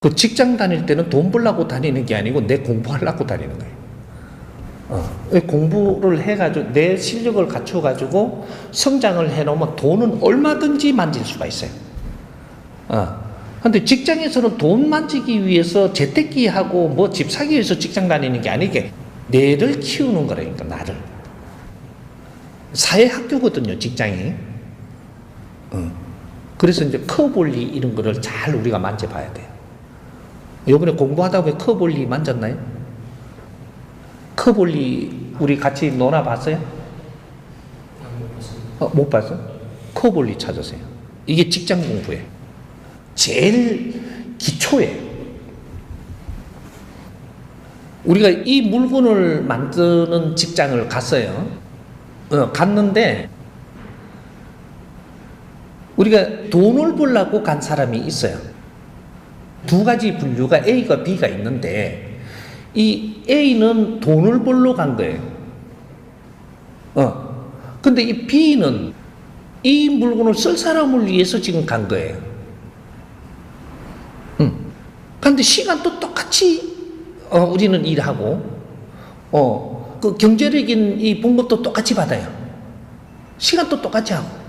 그 직장 다닐 때는 돈 벌려고 다니는 게 아니고 내 공부하려고 다니는 거예요. 어, 공부를 해가지고 내 실력을 갖춰가지고 성장을 해놓으면 돈은 얼마든지 만질 수가 있어요. 어. 근데 직장에서는 돈 만지기 위해서 재택기 하고 뭐 집 사기 위해서 직장 다니는 게 아니게 내를 키우는 거라니까 나를. 사회학교거든요 직장이. 어. 그래서 이제 커볼리 이런 거를 잘 우리가 만져봐야 돼 요. 요번에 공부하다 보면 커볼리 만졌나요? 커볼리 우리 같이 놀아 봤어요? 어, 못 봤어? 커볼리 찾으세요. 이게 직장 공부예요. 제일 기초예요. 우리가 이 물건을 만드는 직장을 갔어요. 어, 갔는데 우리가 돈을 벌려고 간 사람이 있어요. 두 가지 분류가 A가 B가 있는데 이 A는 돈을 벌러 간 거예요. 어. 근데 이 B는 이 물건을 쓸 사람을 위해서 지금 간 거예요. 응. 근데 시간도 똑같이 어, 우리는 일하고 어, 그 경제력인 이 봉급도 똑같이 받아요. 시간도 똑같이 하고.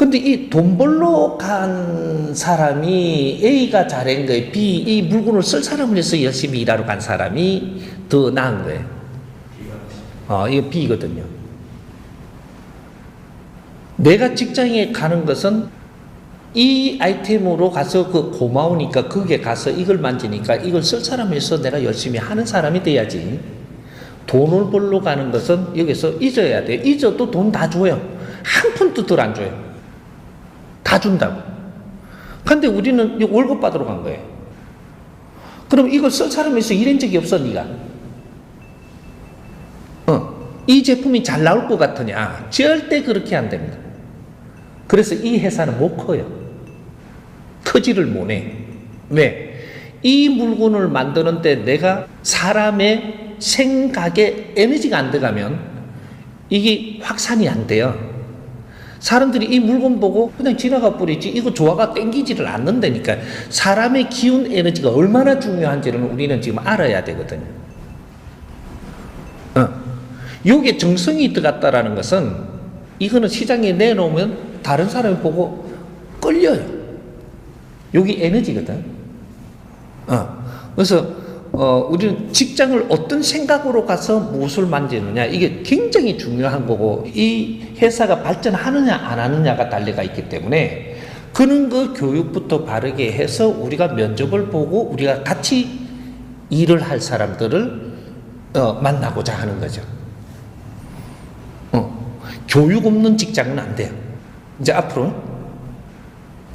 근데 이 돈 벌러 간 사람이 A가 잘한 거예요. B, 이 물건을 쓸 사람을 위해서 열심히 일하러 간 사람이 더 나은 거예요. 어, 이거 B거든요. 내가 직장에 가는 것은 이 아이템으로 가서 그 고마우니까 거기에 가서 이걸 만지니까 이걸 쓸 사람에서 내가 열심히 하는 사람이 돼야지. 돈을 벌러 가는 것은 여기서 잊어야 돼. 잊어도 돈 다 줘요. 한 푼도 덜 안 줘요. 다 준다고. 근데 우리는 월급 받으러 간 거예요. 그럼 이걸 쓸 사람에서 일한 적이 없어, 네가. 어, 이 제품이 잘 나올 것 같으냐? 절대 그렇게 안 됩니다. 그래서 이 회사는 못 커요. 크지를 못해. 왜? 이 물건을 만드는데 내가 사람의 생각에 에너지가 안 들어가면 이게 확산이 안 돼요. 사람들이 이 물건 보고 그냥 지나가 버리지 이거 좋아가 땡기지를 않는다니까 사람의 기운 에너지가 얼마나 중요한지를 우리는 지금 알아야 되거든요. 어. 요게 정성이 들어갔다라는 것은 이거는 시장에 내놓으면 다른 사람이 보고 끌려요. 여기 에너지거든. 어. 그래서 어, 우리는 직장을 어떤 생각으로 가서 무엇을 만지느냐 이게 굉장히 중요한 거고 이 회사가 발전하느냐 안 하느냐가 달려가 있기 때문에 그런 거 교육부터 바르게 해서 우리가 면접을 보고 우리가 같이 일을 할 사람들을 어, 만나고자 하는 거죠. 어, 교육 없는 직장은 안 돼요. 이제 앞으로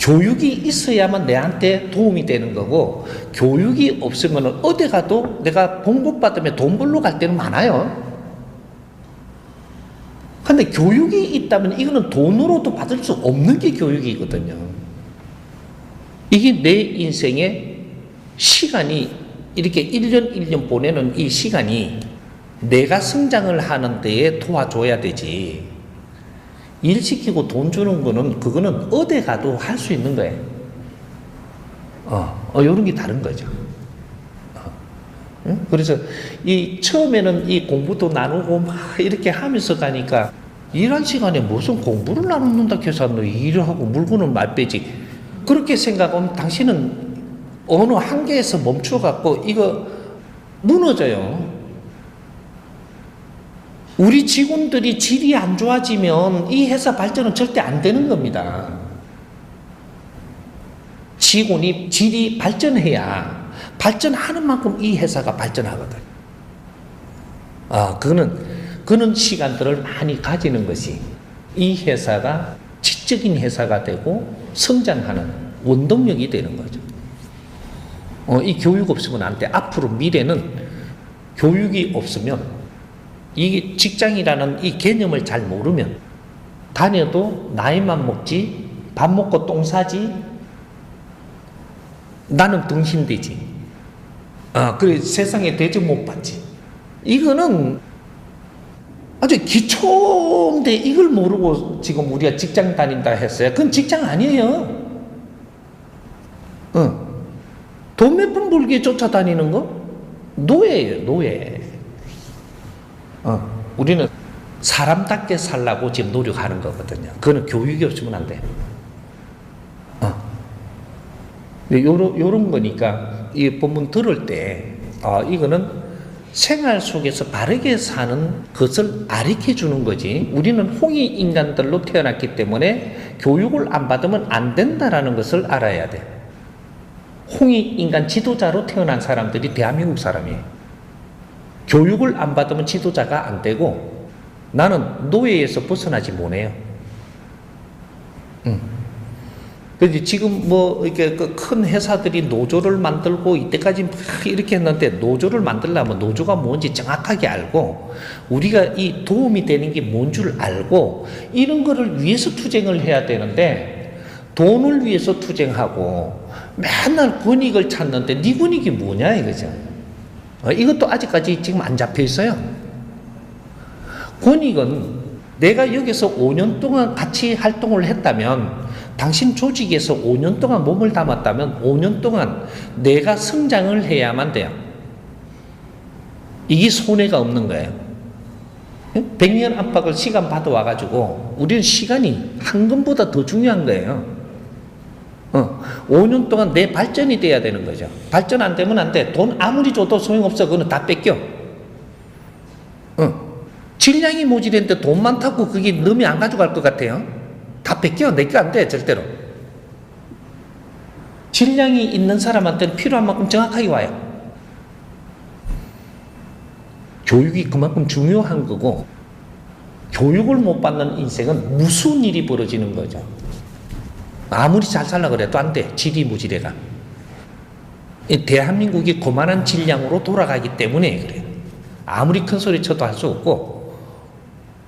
교육이 있어야만 내한테 도움이 되는 거고 교육이 없으면 어디 가도 내가 봉급 받으면 돈 벌러 갈 때는 많아요. 근데 교육이 있다면 이거는 돈으로도 받을 수 없는 게 교육이거든요. 이게 내 인생의 시간이 이렇게 1년 1년 보내는 이 시간이 내가 성장을 하는 데에 도와줘야 되지. 일 시키고 돈 주는 거는 그거는 어디 가도 할 수 있는 거예요. 어, 어, 요런 게 다른 거죠. 어. 응? 그래서 이 처음에는 이 공부도 나누고 막 이렇게 하면서 가니까 일한 시간에 무슨 공부를 나누는다 해서 너 일을 하고 물건을 말 빼지. 그렇게 생각하면 당신은 어느 한계에서 멈춰갖고 이거 무너져요. 우리 직원들이 질이 안 좋아지면 이 회사 발전은 절대 안 되는 겁니다. 직원이 질이 발전해야 발전하는 만큼 이 회사가 발전하거든. 아, 그거는, 그런 시간들을 많이 가지는 것이 이 회사가 지적인 회사가 되고 성장하는 원동력이 되는 거죠. 어, 이 교육 없으면 안 돼. 앞으로 미래는 교육이 없으면 이 직장이라는 이 개념을 잘 모르면 다녀도 나이만 먹지 밥 먹고 똥 싸지 나는 등신되지 아 그래 세상에 대접 못 받지 이거는 아주 기초인데 이걸 모르고 지금 우리가 직장 다닌다 했어요 그건 직장 아니에요 어. 돈몇 푼 벌기에 쫓아다니는 거? 노예예요, 노예. 어, 우리는 사람답게 살라고 지금 노력하는 거거든요. 그거는 교육이 없으면 안 돼. 어. 요런, 요런 거니까 이 본문 들을 때, 어, 이거는 생활 속에서 바르게 사는 것을 가르쳐 주는 거지. 우리는 홍이 인간들로 태어났기 때문에 교육을 안 받으면 안 된다라는 것을 알아야 돼. 홍이 인간 지도자로 태어난 사람들이 대한민국 사람이에요. 교육을 안 받으면 지도자가 안 되고 나는 노예에서 벗어나지 못해요. 응. 그지 지금 뭐 이렇게 그큰 회사들이 노조를 만들고 이때까지 막 이렇게 했는데 노조를 만들려면 노조가 뭔지 정확하게 알고 우리가 이 도움이 되는 게 뭔 줄 알고 이런 거를 위해서 투쟁을 해야 되는데 돈을 위해서 투쟁하고 맨날 권익을 찾는데 네 권익이 뭐냐 이거죠. 어, 이것도 아직까지 지금 안 잡혀 있어요. 권익은 내가 여기서 5년 동안 같이 활동을 했다면 당신 조직에서 5년 동안 몸을 담았다면 5년 동안 내가 성장을 해야만 돼요. 이게 손해가 없는 거예요. 100년 압박을 시간 받아와가지고 우리는 시간이 한금보다 더 중요한 거예요. 어, 5년 동안 내 발전이 돼야 되는 거죠. 발전 안 되면 안 돼. 돈 아무리 줘도 소용없어. 그거는 다 뺏겨. 어. 질량이 모자란데 돈 많다고 그게 놈이 안 가져갈 것 같아요. 다 뺏겨. 내게 안 돼. 절대로. 질량이 있는 사람한테는 필요한 만큼 정확하게 와요. 교육이 그만큼 중요한 거고, 교육을 못 받는 인생은 무슨 일이 벌어지는 거죠. 아무리 잘 살라 그래도 안 돼. 질이 무지래가. 이 대한민국이 그만한 질량으로 돌아가기 때문에 그래요. 아무리 큰 소리 쳐도 할 수 없고,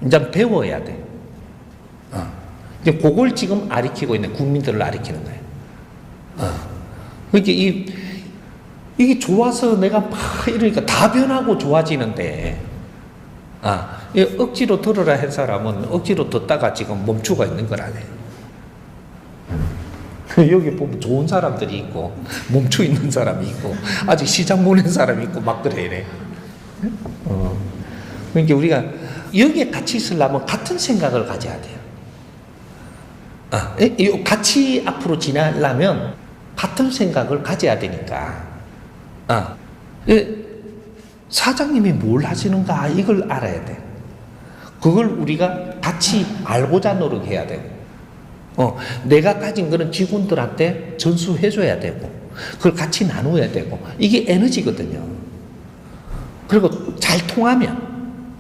이제 배워야 돼. 어. 그걸 지금 아리키고 있는 국민들을 아리키는 거예요. 어. 그러니까 이, 이게 좋아서 내가 막 이러니까 다 변하고 좋아지는데, 아, 이 억지로 들으라 한 사람은 억지로 듣다가 지금 멈추고 있는 거라네. 여기 보면 좋은 사람들이 있고 멈춰 있는 사람이 있고 아직 시장 보낸 사람이 있고 막 그래 이래. 어. 그러니까 우리가 여기에 같이 있으려면 같은 생각을 가져야 돼요. 아, 이- 이 같이 앞으로 지나려면 같은 생각을 가져야 되니까. 아, 이 사장님이 뭘 하시는가 이걸 알아야 돼. 그걸 우리가 같이 알고자 노력해야 되고. 어, 내가 가진 거는 직원들한테 전수해줘야 되고, 그걸 같이 나누어야 되고, 이게 에너지거든요. 그리고 잘 통하면,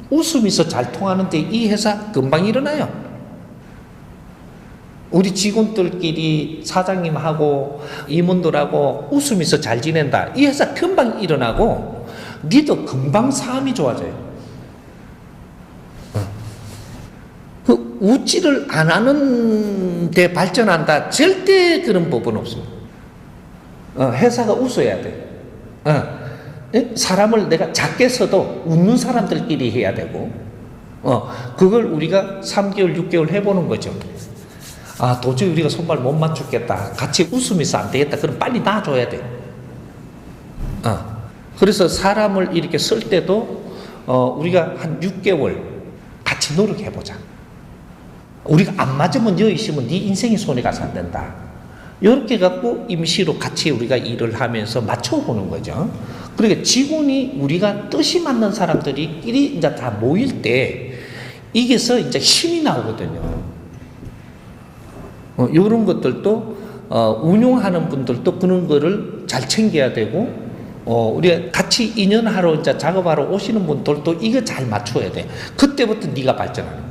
웃음이 있어 잘 통하는데 이 회사 금방 일어나요. 우리 직원들끼리 사장님하고 임원들하고 웃음이 있어 잘 지낸다. 이 회사 금방 일어나고, 니도 금방 삶이 좋아져요. 그 웃지를 안 하는 데 발전한다. 절대 그런 법은 없습니다. 어, 회사가 웃어야 돼. 어, 에? 사람을 내가 작게 써도 웃는 사람들끼리 해야 되고, 어, 그걸 우리가 3개월, 6개월 해보는 거죠. 아, 도저히 우리가 손발 못 맞추겠다. 같이 웃음이 있어 안 되겠다. 그럼 빨리 놔줘야 돼. 어, 그래서 사람을 이렇게 쓸 때도, 어, 우리가 한 6개월 같이 노력해보자. 우리가 안 맞으면 여기 있으면 네 인생이 손에 가서 안 된다. 이렇게 갖고 임시로 같이 우리가 일을 하면서 맞춰보는 거죠. 그러니까 직원이 우리가 뜻이 맞는 사람들이끼리 이제 다 모일 때 이게서 이제 힘이 나오거든요. 어, 이런 것들도 어, 운용하는 분들도 그런 거를 잘 챙겨야 되고 어, 우리가 같이 인연하러 이제 작업하러 오시는 분들도 이거 잘 맞춰야 돼. 그때부터 네가 발전하는.